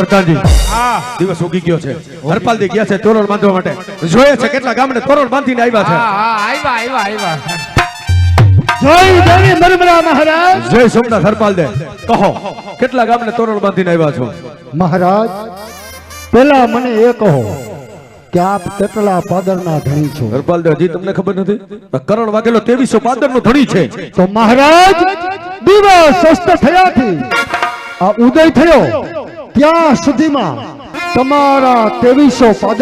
સરકારજી. હા. દિવસ ઉગી ગયો છે. હરપાલજી ગયા છે તોરણ બાંધવા માટે. જોયે છે કેટલા ગામને તોરણ બાંધીને આવ્યા છે. હા આવ્યા આવ્યા આવ્યા. જય દેવી નર્મદા મહારાજ. જય સોમનાથ હરપાલ દે કહો કેટલા ગામને તોરણ બાંધીને આવ્યા છો? મહારાજ પેલા મને એ કહો કે આપ કેટલા પાદરના ધણી છો. હરપાલ દે હજી તમને ખબર નથી? કરણ વાગેલો તેવીસો પાદર નો ધણી છે. તો મહારાજ દિવસ અસ્ત થયાથી આ ઉદય થયો. ત્યાં સુધીમાં તમારા ત્રેવીસો શું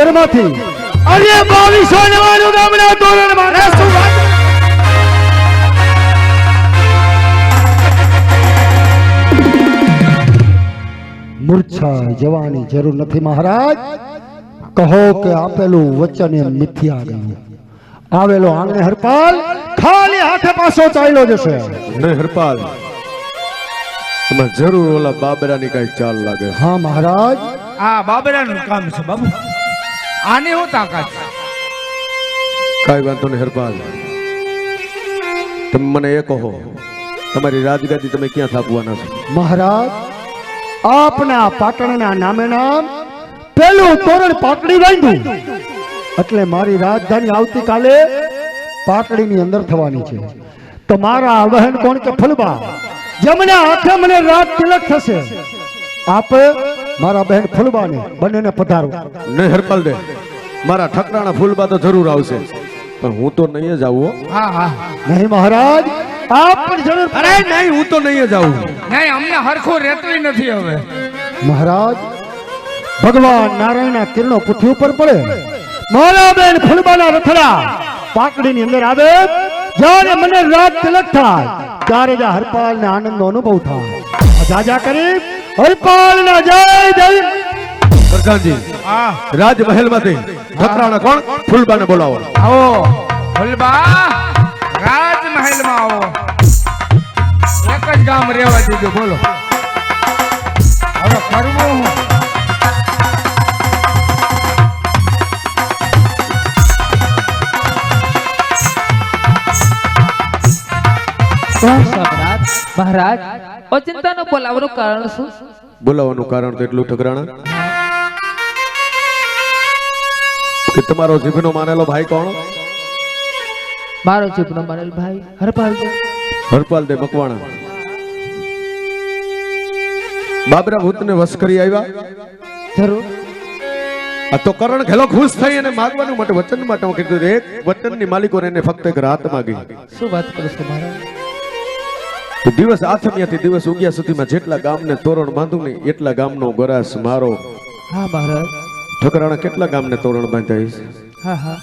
મૂર્છા જવાની જરૂર નથી મહારાજ. કહો કે આપેલું વચન એ મિથ્યા ગયું આવેલો આંગણે હરપાલ, ખાલી હાથે પાછો ચાલ્યો જશે. હરપાલ એમાં જરૂર ઓલા બાબરાની કઈ ચાલ લાગે. હા મહારાજ. આ બાબરાનું કામ છે બાબુ. આની હું તાકાત કઈ વાંધો નહીં હરપાલ. તમે મને એ કહો તમારી રાજગાદી તમે ક્યાં થાપવાના છો? મહારાજ આપના પાટણના નામે નામ પેલું તોરણ પાટડી બાંધ્યું. એટલે મારી રાજધાની આવતીકાલે પાટડીની અંદર થવાની છે. તો મારા વહેન કોણ કે ફલબા? જેમને હાથે મને રાત તિલક થશે. આપ મારા બહેન ફૂલબાને બંનેને પધારો. નહીં હરપાલ દે મારા ઠકરાણા ફૂલબા તો જરૂર આવશે. પણ હું તો નહીં જ આવું હા. હા નહીં મહારાજ? આપ પણ જરૂર અરે નહીં હું તો નહીં જ આવું. નહીં અમને હરખું રહેતું નથી હવે. મહારાજ ભગવાન નારાયણના કિરણો પૃથ્વી ઉપર પડે. મારા બેન ફૂલબાના રથડા પાકડીની અંદર આવે. જ્યારે મને રાત તિલક થાય ત્યારે જ ને આનંદ આનંદનો અનુભવ થાય. જાજા કરી હરપાલના જય જય. પ્રધાનજી રાજમહેલમાંથી ઠકરાણા કોણ? ફૂલબાને બોલાવો. આવો. ફૂલબા રાજમહેલમાં આવો. એક જ ગામ રહેવા દીધું બોલો. હવે કરવું હું. સમ્રાટ મહારાજ અચિંતાનો બોલાવવાનું કારણ શું? બોલાવવાનું કારણ તો એટલું ઠકરાણા. કે તમારો જીભનો માનેલો ભાઈ કોણ? મારો જીભનો માનેલો ભાઈ હરપાલ હરપાલ દે મકવાણા. બાબરા ભૂતને વશ કરી આવ્યા? જરૂર. આ તો કરણ ઘેલો ખુશ થઈ અને માગવાનું માટે વચન માટે કીધું એક વચનની માલિકો એને ફક્ત એક રાત માગી. શું વાત કરો છો મહારાજ? તો દિવસ આથમિયાથી દિવસ ઉગ્યા સુધીમાં જેટલા ગામને તોરણ બાંધું ને એટલા ગામનો ગરાસ મારો. હા મહારાજ. ઠકરાણા કેટલા ગામને તોરણ બાંધાઈશ હા હા.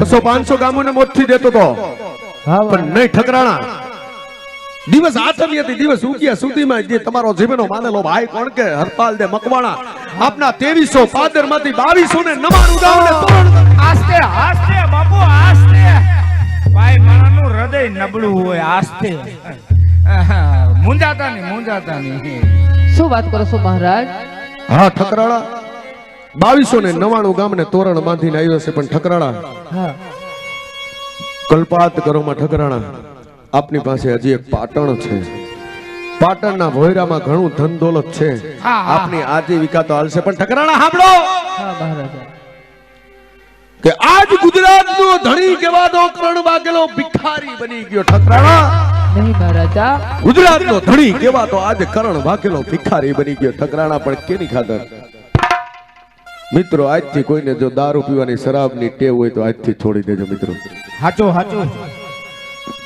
બસો પાંચસો ગામોને મોતથી દેતો તો. હા પણ નહીં ઠકરાણા. દિવસ આથમિયાથી દિવસ ઉગ્યા સુધીમાં જે તમારો જીવનો માનેલો ભાઈ કોણ કે? હરપાલ દે મકવાણા. આપના તેવીસો પાદરમાંથી બાવીસો ને નવાણું ગામને તોરણ. આસ્તે આસ્તે બાપુ આસ્તે. ભાઈ હૃદય નબળું હોય આસ્તે મુંજાતા નહીં મુંજાતા નહીં શું વાત કરો છો મહારાજ? હા ઠકરાણા બાવીસો ને નવાણું ગામને તોરણ બાંધીને આવ્યો છે પણ ઠકરાણા કલ્પાત કરોમાં ઠકરાણા આપની પાસે હજી એક પાટણ છે. પાટણના ભોયરામાં ઘણું ધન દોલત છે. આપની આજીવિકા તો હાલશે. પણ ઠકરાણા સાંભળો! હા મહારાજ. કે આજ ગુજરાતનો ધણી કહેવાતો કરણ વાગેલો ભિખારી બની ગયો ઠકરાણા. ગુજરાતનો ધણી કહેવાતો આજ કરણ વાગેલો ભિખારી બની ગયો ઠકરાણા પણ કેની ખાતર? મિત્રો આજથી કોઈને જો દારૂ પીવાની શરાબની ટેવ હોય તો આજથી છોડી દેજો મિત્રો. હાચો હાચો.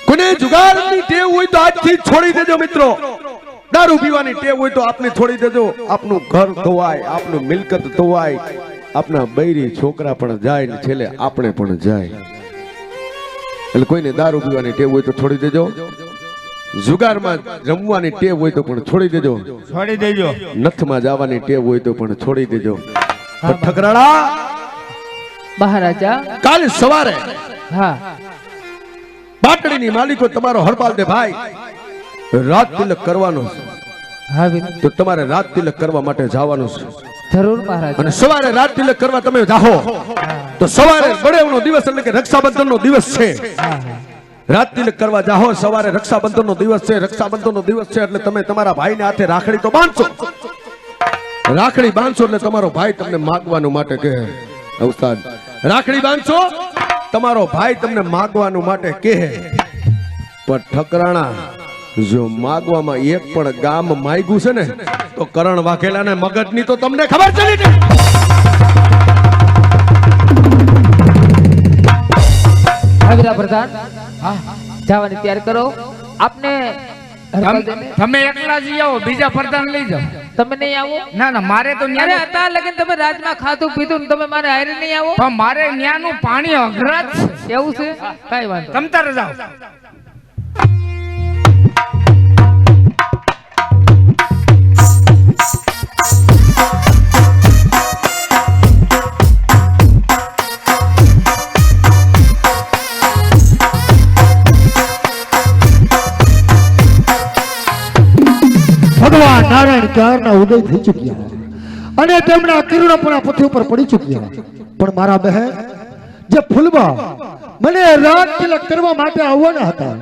કોને જુગારની ટેવ હોય તો આજથી છોડી દેજો મિત્રો. દારૂ પીવાની ટેવ હોય તો આપને છોડી દેજો. આપનું ઘર ધોવાય આપનું મિલકત ધોવાય આપના બૈરી છોકરા પણ જાય ને છેલ્લે આપણે પણ જાય. એટલે કોઈને દારૂ પીવાની ટેવ હોય તો છોડી દેજો. જુગારમાં જમવાની ટેવ હોય તો પણ છોડી દેજો. છોડી દેજો. નથમાં જવાની ટેવ હોય તો પણ છોડી દેજો. પણ ઠકરાણા મહારાજા. કાલે સવારે હા. બાટડીની માલિકો તમારો હરપાલ દે ભાઈ રાત તિલક કરવાનો છે. તો તમારે રાત તિલક કરવા માટે જવાનું છે. જરૂર મહારાજ. અને સવારે રાત તિલક કરવા તમે જાહો, તો સવારે બળેવનો દિવસ એટલે કે રક્ષાબંધન નો દિવસ છે. રાત તિલક કરવા જાહો, સવારે રક્ષાબંધન નો દિવસ છે રક્ષાબંધન નો દિવસ છે, એટલે તમે તમારા ભાઈને હાથે રાખડી તો બાંધશો. રાખડી બાંધશો એટલે તમારો ભાઈ તમને માગવાનું માટે કહે. ઉસ્તાદ. રાખડી બાંધશો, તમારો ભાઈ તમને માગવાનું માટે કહે. પણ ઠકરાણા જો માગવામાં એક પણ ગામ માગ્યું છે ને તો કરણ વાઘેલા ને મગજની તો તમને ખબર છે ને આવીરા પ્રધાન. જવાની તૈયાર કરો. આપને તમે એકલા જઈ આવો બીજા પ્રધાન લઈ જાઓ. તમે નહીં આવો? ના ના મારે તો ન્યારે હતા લગન તમે રાજમાં ખાધું પીધું ને તમે મારે હારી નહીં આવો? પણ મારે ન્યાનું પાણી અઘરા એવું છે? કઈ વાંધો તમ તારે જાઓ. નારાયણ ક્યારના ઉદય થઈ ચૂક્યા. અને તેમના કિરણો પણ આ પૃથ્વી ઉપર પડી ચૂક્યા. પણ મારા બહેન, જે ફૂલવા મને રાત તિલક કરવા માટે આવવાના હતા,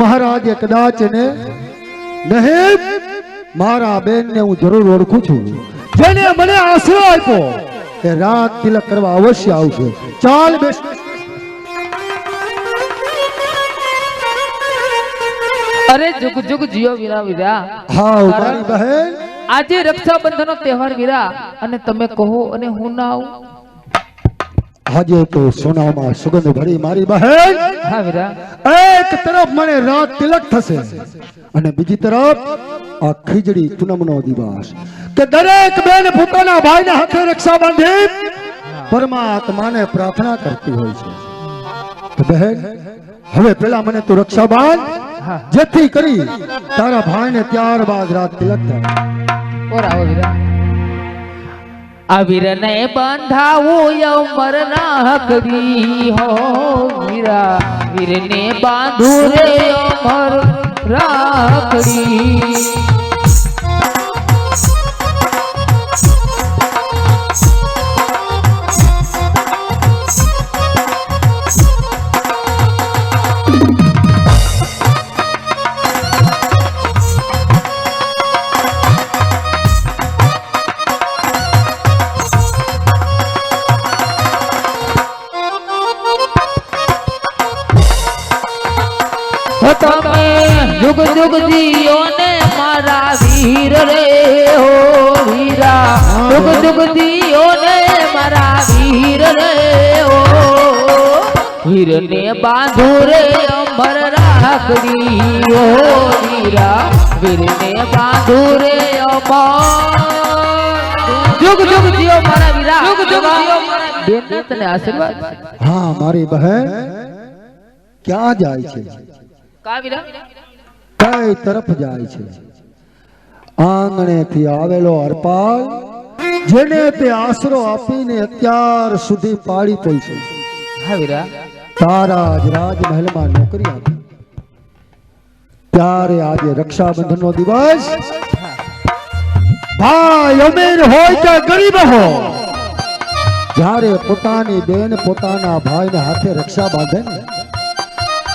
મહારાજે કદાચ ને નહીં, મારા બેનને હું જરૂર ઓળખું છું. જેને મને આશરો આપ્યો એ રાત તિલક કરવા અવશ્ય આવશે ચાલ બેસ. અરે જુગ જુગ જીઓ વીરા વીરા. હા મારી બહેન. આજે રક્ષાબંધન નો તહેવાર વીરા. અને તમે કહો અને હું ના આવું. આજે તો સોનામાં સુગંધ ભરી મારી બહેન. હા વીરા. એક તરફ મને રાત તિલક થશે અને બીજી તરફ આ ખીજડી પૂનમનો દિવસ. કે દરેક બેન પોતાના ભાઈના હાથે રક્ષા બાંધી પરમાત્માને પ્રાર્થના કરતી હોય છે. બહેન હવે પેલા મને તું રક્ષા બાંધ જેથી કરી તારા ભાઈને ત્યારબાદ રાત તિલક થાય. ઓર આવો વીરા. આ વીરને બાંધાવું અમર રાખડી હો વીરા. વીર ને બાંધુ રે અમર રાખડી વીર બાંધો રે અમર રાખડી ઓ હીરા વીર બાંધો રે અમર. જુગ જુગ જીઓ મારા વીરા. જુગ જુગ જીઓ બેન તને આશીર્વાદ. હા મારી બહેન. ક્યાં જાય છે? કા વીરા? કઈ તરફ જાય છે? આંગણેથી આવેલો હરપાલ જેને તે આશરો આપીને અત્યાર સુધી પાડી હા વીરા. તારા જ રાજમહેલમાં નોકરી આપી. ત્યારે આજે રક્ષાબંધન નો દિવસ. ભાઈ અમીર હોય કે ગરીબ હોય જ્યારે પોતાની બેન પોતાના ભાઈને હાથે રક્ષા બાંધે ને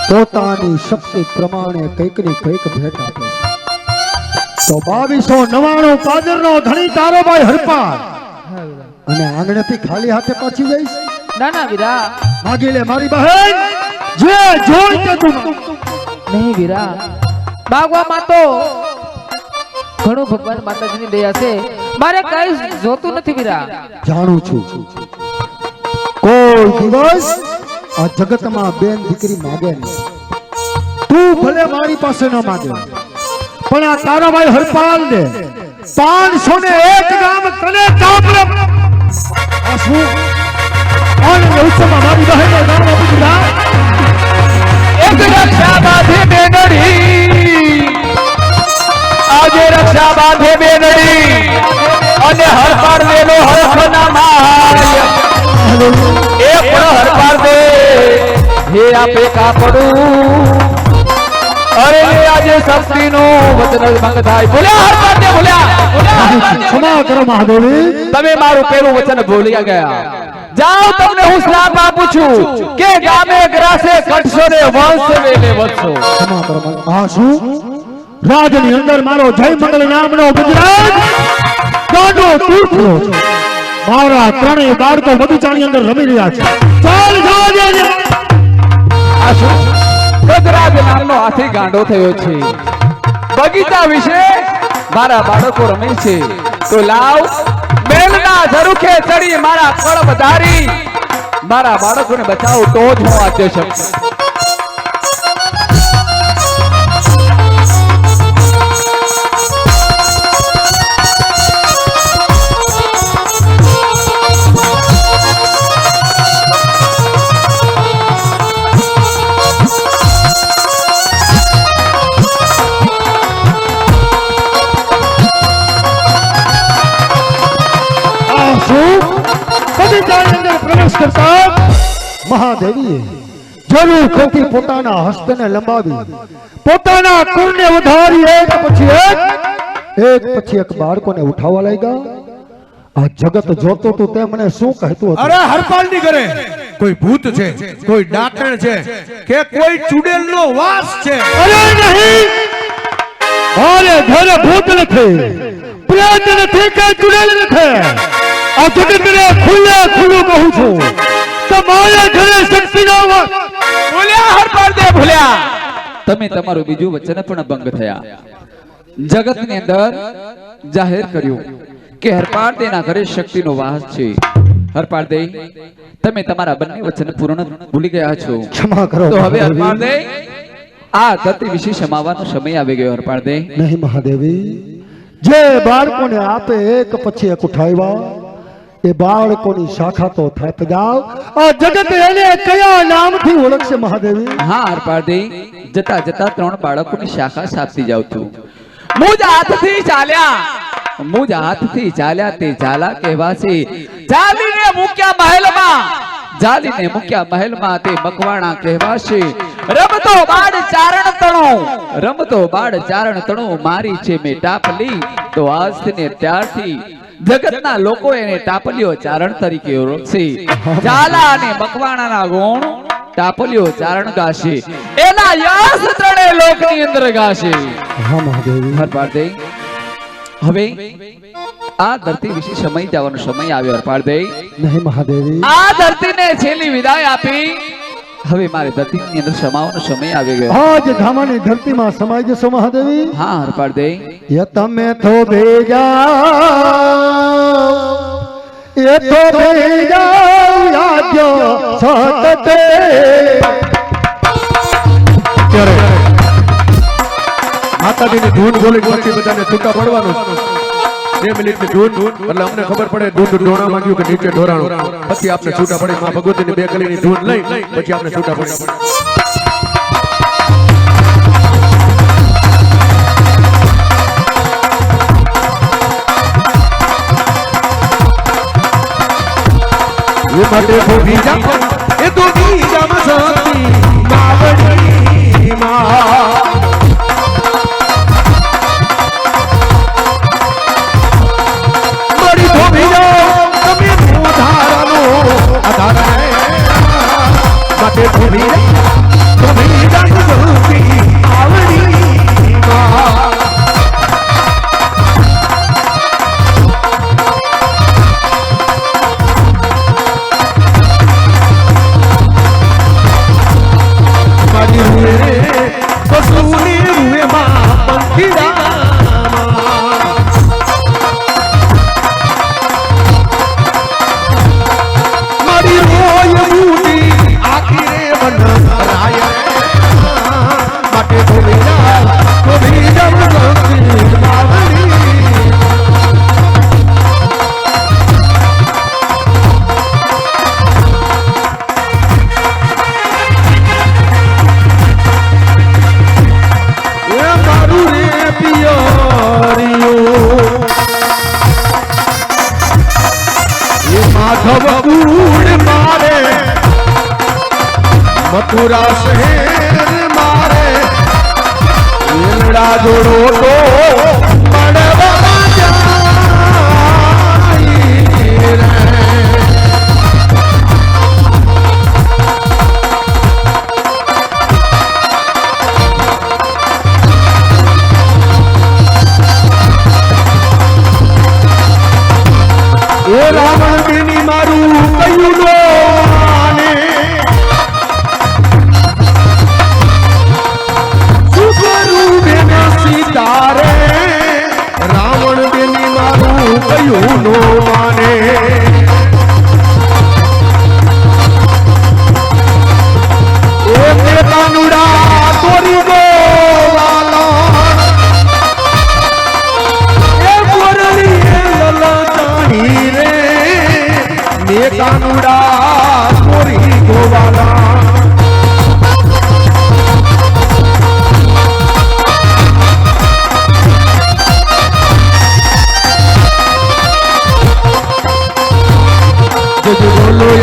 પોતાની શક્તિ પ્રમાણે કંઈકની કંઈક ભેટ આપે છે. તો બાવીસો નવાણું પાદર નો ધણી તારો ભાઈ હરપાલ હા અને આંગણેથી ખાલી હાથે પાછી જઈશ ના ના વીરા. માગી લે મારી બહેન. જે જોઈ તે તું. નહીં વીરા. બાગવામાં તો ઘણું ભગવાન માતાજીની દયા છે. મારે કઈ જોતું નથી વીરા. જાણું છું. કોઈ દિવસ આ જગતમાં બેન દીકરી માગે નહીં. તું ભલે મારી પાસે ન માગે પણ આ તારા ભાઈ હરપાલ ને પાંચસો ને એક ગામ તને આ શું? આનંદ ઉત્સવમાં મારી બહેનને ગામ આપી દીધા એક રક્ષા બાંધે બેનડી. આજે રક્ષા બાંધે બેનડી. અને હરપાર દેનો હરખના માય એ પણ હરપાર દે હે આપે કાપડું. અરે આજે શક્તિનું વચન ભંગ થાય. બોલ્યા હરપાર દે બોલ્યા. ક્ષમા કરો મહાદેવી તમે મારું પેલું વચન ભૂલી ગયા. જાઓ તમને હું શ્રાપ આપું છું કે ગામે ગ્રાસે કટશો ને વંશ વેલે વધશો. આ શું? રાજની અંદર મારો જય મંગલ નામનો ગુજરાત. ગાંડો તૂટલો મારા ત્રણેય બાળકો બગીચાની અંદર રમી રહ્યા છે. ચાલ દે આ શું ગજરાજ નામનો હાથી ગાંડો થયો છે. બગીચા વિશે મારા બાળકો રમે છે. તો લાવ બેલના ઝરૂખે ચડી મારા કળ વધારી મારા બાળકોને બચાવું તો જ હું આદ્ય શકું. જરૂર ખોટી પોતાના હસ્તને લંબાવી. પોતાના કુળને વધારી એક પછી એક એક પછી એક બાળકોને ઉઠાવવા લાગ્યા. આ જગત જોતો તું તે મને શું કહેતું અરે હરપાલની કરે કોઈ ભૂત છે કોઈ ડાકણ છે કે કોઈ ચુડેલ નો વાસ છે. અરે નહીં! અરે ઘરે ભૂત નથી. પ્રેત નથી કે ચુડેલ નથી. આ જગતને ખુલ્લે ખુલ્લું કહું છું. કે મારે ઘરે શક્તિનો વા- ભૂલ્યા હરપાળ દે ભૂલ્યા. તમે તમારું બીજું વચન પણ ભંગ થયા. જગતની અંદર જાહેર કર્યું કે હરપાળ દેના ઘરે શક્તિનો વાસ છે. હરપાળ દે તમે તમારા બંને વચન પૂર્ણ ભૂલી ગયા છો. ક્ષમા કરો તો હવે હરપાળ દે આ ધરતી વિશે સમાવાનો સમય આવી ગયો હરપાળ દે. નહીં મહાદેવી જે બાળકોને આપે એક પછી એક ઉઠાવ્યા એ બાળકોની શાખા તો થાપ જાવ. આ જગત એને કયા નામથી ઓળખશે મહાદેવી? હા દે જતા જતા ત્રણ બાળકોની શાખા સાપતી જાવ છું. મુજ હાથથી ચાલ્યા. મુજ હાથથી ચાલ્યા તે ઝાલા કહેવાશે. ચાલીને મૂક્યા મહેલમાં. જાલીને મૂક્યા મહેલમાં તે મકવાણા કહેવાશે. રમતો બાળ ચારણ તણો. રમતો બાળ ચારણ તણો, મારી છે મેં ટાપલી. તો આજથી ને ત્યારથી જગતના લોકો એને ટાપલીઓ ચારણ તરીકે ઓળખશે ઝાલા અને મકવાણાના ગુણ ટાપલીઓ ચારણ ગાશે. એના યશ ત્રણે લોકની અંદર ગાશે. હા મહાદેવી. હરપાળ હવે આ ધરતી વિશે સમય જવાનો સમય આવ્યો હરપાળ નહીં મહાદેવી. આ ધરતીને છેલ્લી વિદાય આપી. હવે મારે ધરતીની અંદર સમાવાનો સમય આવી ગયો. આજ ધામાની ધરતીમાં સમાઈ જશો મહાદેવી. હા હરપાળ દે તમે તો ભેજા એ તો યાદ્યો માતાજીની ધૂન બોલી પછી બધાને છૂટા પડવાનું બે મિનિટની ધૂન, એટલે અમને ખબર પડે દૂધ ઢોણા માંગ્યું કે નીચે ઢોરાણું. પછી આપણે છૂટા પડે, માં ભગવતીની બે કલીની ધૂન લઈ, પછી આપણે છૂટા પડે. માટે ભોગી જા એ તો બીજામાં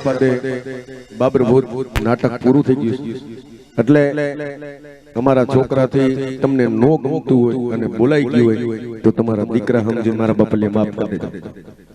મહાશક્તિ બાબરભૂત બાબર ભૂત નાટક પૂરું થઈ ગયું એટલે અમારા છોકરાથી તમને નો ગમતું હોય અને બોલાઈ ગયું હોય તો તમારા દીકરા સમજી મારા બાપલે માફ કરી દેજો